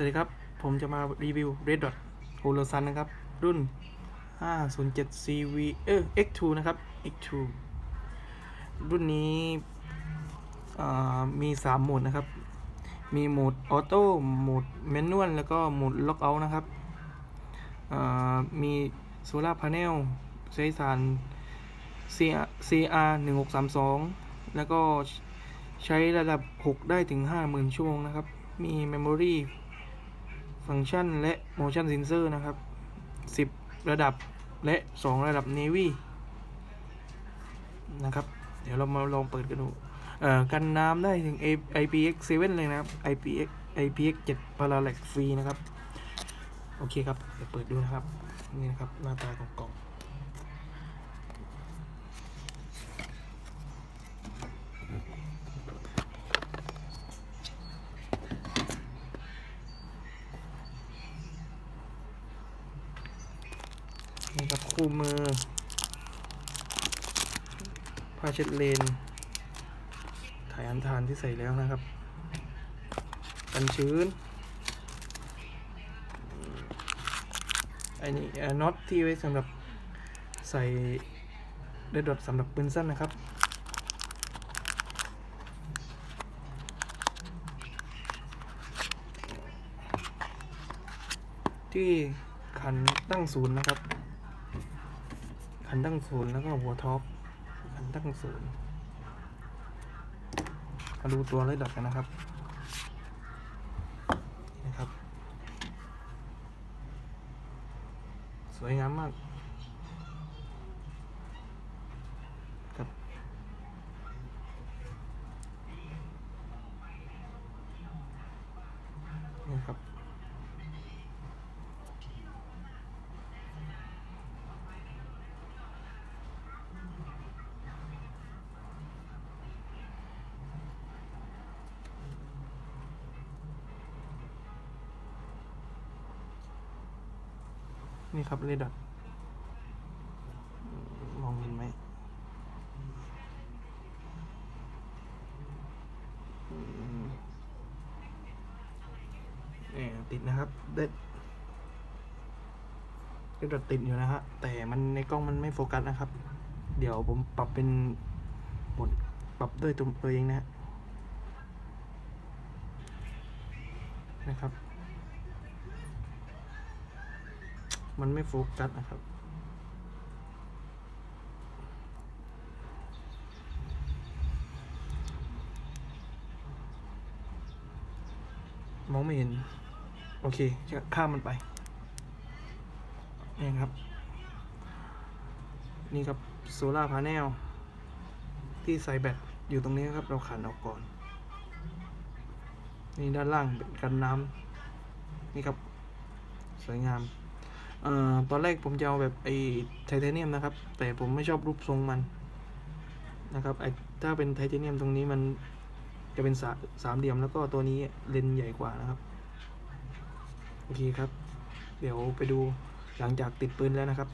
วัสดีครับ ผมจะมารีวิว Red Dot h o l o s u n นะครับ รุ่น 507 CV เออ X2 นะครับ X2 รุ่นนี้อ่ามี 3 โหมดนะครับ มีโหมดออโต้โหมดแมนนวลแล้วก็โหมดล็อกเอาท์นะครับ มีโซลาร์พา n เนลใช้สาร CR CR 1632 แล้วก็ใช้ระดับ 6 ได้ถึง 50,000 ชั่วโมงนะครับ มี Memory ฟังก์ชันและ motion sensor นะครับ 10 ระดับและ 2 ระดับ Navy นะครับ เดี๋ยวเรามาลองเปิดกันดูกันน้ำได้ถึง IPX7 เลยนะครับ IPX IPX7 Parallax Free นะครับ โอเคครับเดี๋ยวเปิดดูนะครับ นี่นะครับ หน้าตาของกล่อง นี่ครับคู่มือผ้าเช็ดเลน ถ่ายอันทานที่ใส่แล้วนะครับ กันชื้นอ้นี่น็อตที่ไว้สำหรับใส่เดดดสำหรับปืนสั้นนะครับที่ขันตั้งศูนย์นะครับ คันตั้งศูนย์แล้วก็หัวท็อปคันตั้งศูนย์มาดูตัวเลยดัดกันนะครับนะครับ สวยงามมาก นี่ครับเรดัดมองเห็นไหมเนี่ยติดนะครับเด็ดเรดัดติดอยู่นะฮะ แต่มันในกล้องมันไม่โฟกัสนะครับ เดี๋ยวผมปรับเป็นโหมดปรับด้วยตัวตัวเองนะฮะนะครับ มันไม่โฟกัสนะครับ มองไม่เห็น โอเคจะข้ามมันไปนี่ครับ นี่ครับโซลาร์พา n นลที่ใส่แบตอยู่ตรงนี้ครับ เราขันออกก่อน นี่ด้านล่างเป็นกันน้ำนี่ครับ สวยงาม ตอนแรกผมจะเอาแบบไอ้ไทเทเนียมนะครับ แต่ผมไม่ชอบรูปทรงมันนะครับไอ้ถ้าเป็นไทเทเนียมตรงนี้มันจะเป็นสาสามเหลี่ยมแล้วก็ตัวนี้เลนใหญ่กว่านะครับ โอเคครับ เดี๋ยวไปดูหลังจากติดปืนแล้วนะครับ